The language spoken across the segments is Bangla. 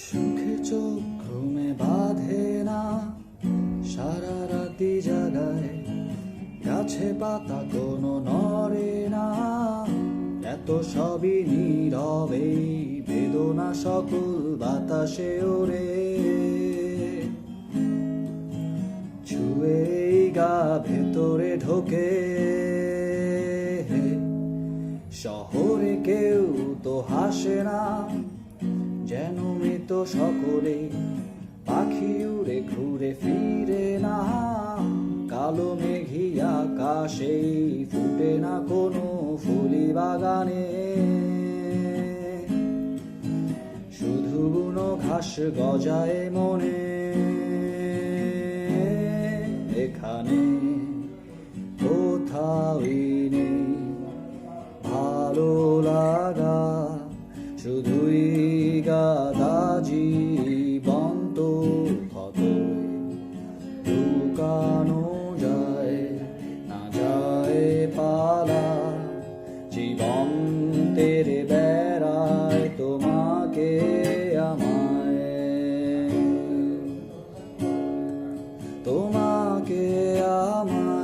সুখে চোখ ঘুমে বাঁধে না। সারা রাতি জাগায় গাছে পাতা কোনো নড়ে না। এত সবই নীরবে, বেদনা সকল বাতাসে ওরে ছুঁয়েই গা ভেতরে ঢোকে। শহরে কেউ তো হাসে না, যেন সকলে পাখি উড়ে ঘুরে ফিরে না। কালো মেঘি আকাশে ফুটে না কোনো ফুলি বাগানে। শুধু বুনো ঘাস গজায় মনে। এখানে কোথাওই নেই, ভালো লাগা। শুধুই আমায়। তোমাকে আমায়।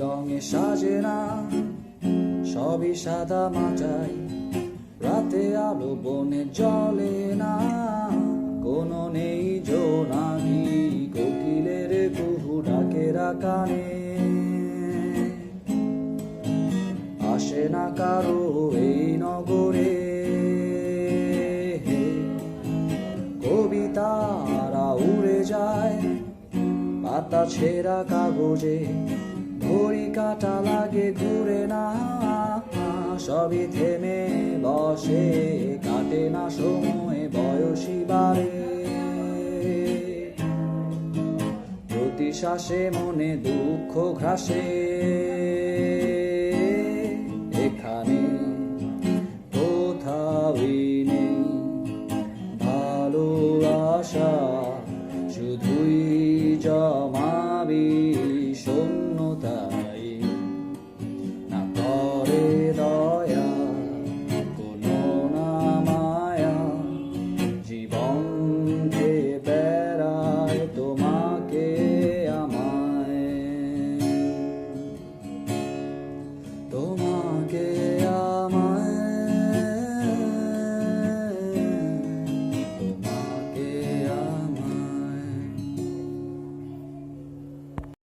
রঙে সাজে না সবই সাদা মাচাই রাতে আলো বনে জলে না কানে আসে না কারও এই নগরে। কবিতারা উড়ে যায় পাতা ছেঁড়া কাগজে। ঘড়ি কাটা লাগে, ঘুরে না, সবই থেমে বসে, কাটে শ্বাসে মনে দুঃখ ঘাসে এখানে কোথাওই নেই ভালোবাসা Don't.